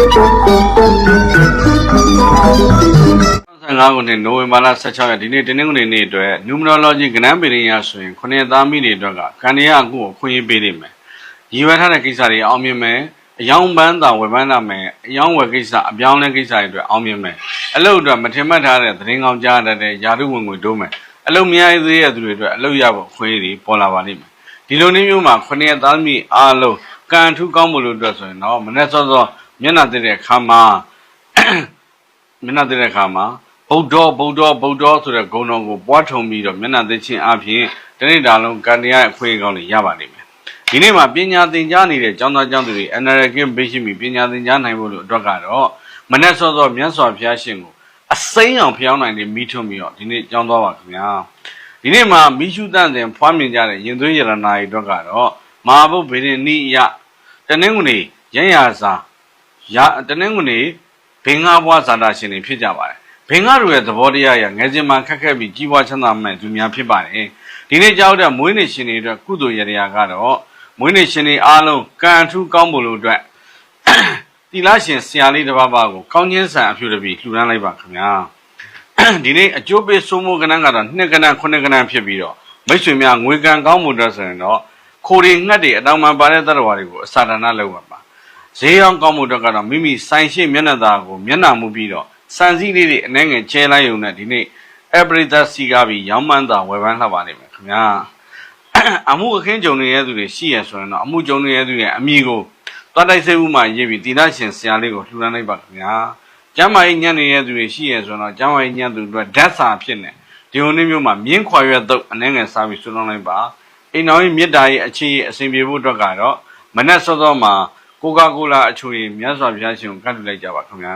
55ခုနှစ်နိုဝင်ဘာလ16ရက်ဒီနေ့တင်းနှင်းကုန်နေ့အတွက် numerology ကဏ္ဍပရိယာဆိုရင်ခုနှစ်သားမိတွေအတွက်ကကံရအကူကိုခွင့်ရပေးနေမယ်။ရည်ရွယ်ထားတဲ့ကိစ္စတွေအောင်မြင်မယ်။အယောင်ပန်းသာဝယ်ပန်းသာမယ်။အယောင်ဝယ်ကိစ္စအပြောင်းလဲကိစ္စတွေအတွက်အောင်မြင်မယ်။အလုပ်အတွက်မထင်မှတ်ထားတဲ့သတင်းကောင်းကြားတတ်တဲ့ယာတုဝင်ငွေတိုးမယ်။အလုပ်မရသေးတဲ့သူတွေအတွက်အလုပ်ရဖို့ခွင့်ရည်ပေါ်လာပါလိမ့်မယ်။ဒီလိုနည်းမျိုးမှာခုနှစ်သားမိအားလုံးကံထူးကောင်းမှုလို့အတွက်ဆိုရင်တော့မနေ့စောစော မျက်နှာတည့်တဲ့ခါမှာမျက်နှာတည့်တဲ့အခါမှာဗုဒ္ဓဗုဒ္ဓဗုဒ္ဓဆိုတဲ့ဂုဏ်တော်ကိုပွားထုံပြီးတော့မျက်နှာသိချင်းအပြင်တနေ့တာလုံးကံတရားအခွင့်အကောင်းတွေရပါလိမ့်မယ်။ဒီနေ့မှာပညာသင်ကြားနေတဲ့ကျောင်းသားကျောင်းသူတွေ NRK ဘေးရှိပြီးပညာသင်ကြားနိုင်ဖို့လို့အတွက်ကတော့မနေ့စောစောမြတ်စွာဘုရားရှင်ကိုအစိမ်းအောင်ဖျောင်းနိုင်တဲ့မိထွန်းပြီးတော့ဒီနေ့ကျောင်းသွားပါခင်ဗျာ။ဒီနေ့မှာမိရှုတန့်စဉ်ဖွားမြင်ကြတဲ့ရင်သွေးရတနာတွေအတွက်ကတော့မဟာဘုတ်ဗေဒနိယတနင်္ဂနွေရန်ရာစာ ရတနင်္ဂနွေဘင်္ဂဘွားဇာတာရှင်တွေဖြစ်ကြပါတယ်ဘင်္ဂတို့ရဲ့သဘောတရားအရငယ်စဉ်မှာခက်ခက်ပြီးကြီးပွားချမ်းသာမဲ့သူများဖြစ်ပါတယ်ဒီနေ့ကြောက်တဲ့မွေးနေ့ရှင်တွေအတွက်ကုသိုလ်ရတရားကတော့မွေးနေ့ရှင်တွေအားလုံးကံအထူးကောင်းဖို့လို့အတွက်တီလာရှင်ဆရာလေးတစ်ပါးပါကိုကောင်းချင်းဆန်အဖြူတပြီလှူဒန်းလိုက်ပါခင်ဗျာဒီနေ့အကျိုးပေးစိုးမိုးကဏ္ဍကတော့နှစ်ကဏ္ဍခုနှစ်ကဏ္ဍဖြစ်ပြီးတော့မိတ်ဆွေများငွေကံကောင်းမှုအတွက်ဆိုရင်တော့ခိုးရီငှက်တွေအတောင်ပံပါတဲ့တရဝါတွေကိုအစာဒါနလုပ်ပါပါ ဈေးရောင်းကောင်းမှုတော့ကတော့မိမိဆိုင်ရှိမျက်နှာသားကိုမျက်နှာမူပြီးတော့စံစည်းလေးတွေအနှဲငယ်ကျဲလိုက်ုံနဲ့ဒီနေ့အပရိသတ်စီကားပြီးရောင်းမှန်းသာဝယ်ပန်းလှပ်ပါလိမ့်မယ်ခင်ဗျာအမှုအခင်းကြုံနေရတဲ့သူတွေရှိရဆိုရင်တော့အမှုကြုံနေရတဲ့သူရဲ့အမိကိုသွားတိုက်စိတ်ဥမှရေးပြီးတိရရှင်ဆရာလေးကိုလှူဒန်းလိုက်ပါခင်ဗျာကျမ်းမာရေးညံ့နေတဲ့သူတွေရှိရဆိုတော့ကျမ်းမာရေးညံ့သူတွေဓာတ်စာဖြစ်နေဒီလိုနေ့မျိုးမှာမြင်းခွာရွက်တော့အနှဲငယ်စားပြီးဆွလွန်လိုက်ပါအိမ်တော်ကြီးမြစ်တာရဲ့အခြေအစဉ်ပြေဖို့အတွက်ကတော့မနက်စောစောမှာ ကိုကာကိုလာအချိုရည်မြတ်စွာဘုရားရှင်ကိုကတ်လူလိုက်ကြပါခင်ဗျာ